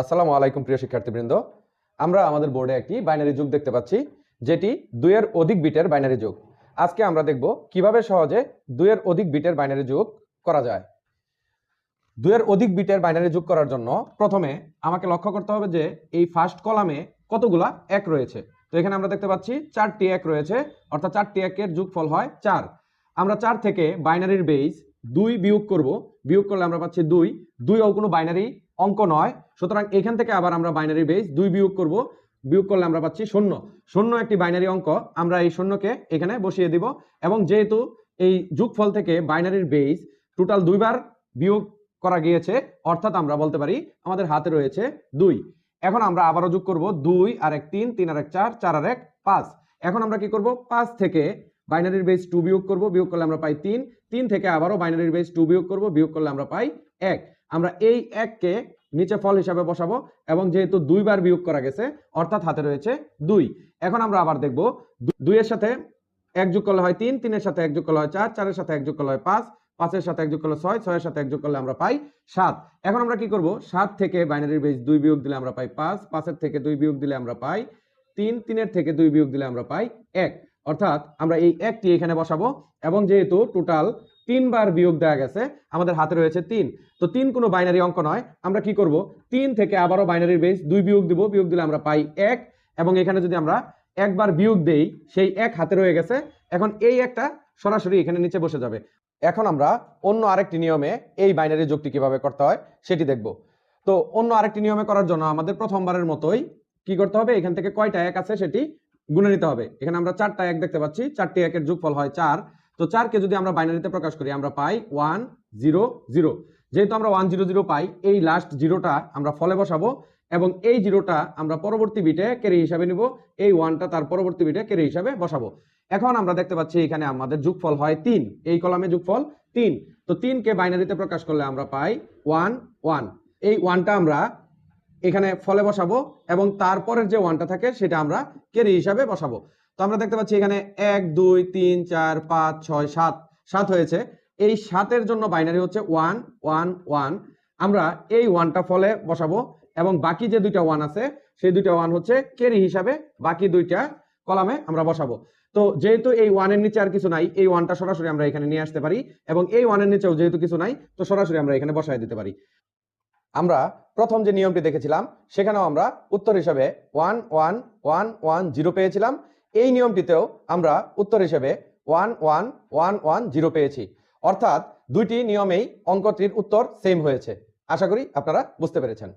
আসসালামু আলাইকুম, প্রিয় শিক্ষার্থীবৃন্দ। আমরা আমাদের বোর্ডে একটি বাইনারি যুগ দেখতে পাচ্ছি, যেটি দুইয়ের অধিক বিটের বাইনারি যুগ। আজকে আমরা দেখব কীভাবে সহজে দুইয়ের অধিক বিটের বাইনারি যুগ করা যায়। দুইয়ের অধিক বিটের বাইনারি যুগ করার জন্য প্রথমে আমাকে লক্ষ্য করতে হবে যে এই ফার্স্ট কলামে কতগুলা এক রয়েছে। তো এখানে আমরা দেখতে পাচ্ছি চারটি এক রয়েছে, অর্থাৎ চারটি একের যোগফল হয় চার। আমরা চার থেকে বাইনারির বেস দুই বিয়োগ করব। বিয়োগ করলে আমরা পাচ্ছি দুই। দুইও কোনো বাইনারি অঙ্ক নয়। সুতরাং এখান থেকে আবার আমরা বাইনারি বেস দুই বিয়োগ করব। বিয়োগ করলে আমরা পাচ্ছি শূন্য। শূন্য একটি বাইনারি অঙ্ক। আমরা এই শূন্যকে এখানে বসিয়ে দিব। এবং যেহেতু এই যোগফল থেকে বাইনারির বেস টোটাল দুইবার বিয়োগ করা গিয়েছে, অর্থাৎ আমরা বলতে পারি আমাদের হাতে রয়েছে দুই। এখন আমরা আবারও যোগ করব দুই আর এক তিন তিন আর এক চার চার আর এক পাঁচ। এখন আমরা কি করব? পাঁচ থেকে বাইনারির বেস টু বিয়োগ করব। বিয়োগ করলে আমরা পাই তিন। তিন থেকে আবারও বাইনারির বেস টু বিয়োগ করব। বিয়োগ করলে আমরা পাই এক। আমরা এই এককে নিচে ফল হিসাবে বসাবো এবং যেহেতু দুইবার বিয়োগ করা গেছে, অর্থাৎ হাতে রয়েছে দুই। এখন আমরা আবার দেখব, দুইয়ের সাথে এক যোগ করলে হয় তিন, তিনের সাথে এক যোগ করলে হয় চার, চারের সাথে এক যোগ করলে হয় পাঁচ, পাঁচের সাথে এক যোগ করলে ছয়, ছয়ের সাথে এক যোগ করলে আমরা পাই সাত। এখন আমরা কি করব? সাত থেকে বাইনারির বেস দুই বিয়োগ দিলে আমরা পাই পাঁচ, পাঁচের থেকে দুই বিয়োগ দিলে আমরা পাই তিন, তিনের থেকে দুই বিয়োগ দিলে আমরা পাই এক। অর্থাৎ আমরা এই একটি এখানে বসাবো এবং যেহেতু টোটাল তিনবার বিয়োগ দেওয়া গেছে, আমাদের হাতে রয়েছে তিন। তো তিন কোনো বাইনারি অঙ্ক নয়। আমরা কি করব? তিন থেকে আবারও বাইনারির বেস দুই বিয়োগ দিব, বিয়োগ দিলে আমরা পাই এক। এবং এখানে যদি আমরা একবার বিয়োগ দেই, সেই এক হাতে রয়ে গেছে। এখন এই একটা সরাসরি এখানে নিচে বসে যাবে। এখন আমরা অন্য আরেকটি নিয়মে এই বাইনারি যোগটি কীভাবে করতে হয়, সেটি দেখব। তো অন্য আরেকটি নিয়মে করার জন্য আমাদের প্রথমবারের মতোই কি করতে হবে? এখান থেকে কয়টা এক আছে সেটি গুণে নিতে হবে। এখানে আমরা চারটা এক দেখতে পাচ্ছি। চারটি একের যোগফল হয় চার। তো চারকে যদি আমরা বাইনারিতে প্রকাশ করি, আমরা পাই ওয়ান জিরো জিরো যেহেতু আমরা ওয়ান জিরো জিরো পাই, এই লাস্ট জিরোটা আমরা ফলে বসাবো এবং এই জিরোটা আমরা পরবর্তী বিটে ক্যারি হিসাবে নিব। এই ওয়ানটা তার পরবর্তী বিটে ক্যারি হিসাবে বসাবো। এখন আমরা দেখতে পাচ্ছি এখানে আমাদের যোগফল হয় তিন। এই কলামে যোগফল তিন। তো তিনকে বাইনারিতে প্রকাশ করলে আমরা পাই ওয়ান ওয়ান এই ওয়ানটা আমরা এখানে ফলে বসাবো এবং তারপরের যে ওয়ানটা থাকে সেটা আমরা ক্যারি হিসাবে বসাবো। তো আমরা দেখতে পাচ্ছি এখানে এক, দুই, তিন, চার, পাঁচ, ছয়, সাত। সাত হয়েছে। এই সাতের জন্য বাইনারি হচ্ছে ওয়ান ওয়ান ওয়ান আমরা এই ওয়ানটা ফলে বসাবো এবং বাকি যে দুইটা ওয়ান আছে, সেই দুইটা ওয়ান হচ্ছে ক্যারি হিসাবে বাকি দুইটা কলামে আমরা বসাবো। তো যেহেতু এই ওয়ানের নিচে আর কিছু নাই, এই ওয়ানটা সরাসরি আমরা এখানে নিয়ে আসতে পারি এবং এই ওয়ানের নিচেও যেহেতু কিছু নাই, তো সরাসরি আমরা এখানে বসায় দিতে পারি। আমরা প্রথম যে নিয়মটি দেখেছিলাম, সেখানেও আমরা উত্তর হিসাবে one one one one zero পেয়েছিলাম। এই নিয়মটিতেও আমরা উত্তর হিসেবে one one one one zero পেয়েছি। অর্থাৎ দুইটি নিয়মেই অঙ্কটির উত্তর সেম হয়েছে। আশা করি আপনারা বুঝতে পেরেছেন।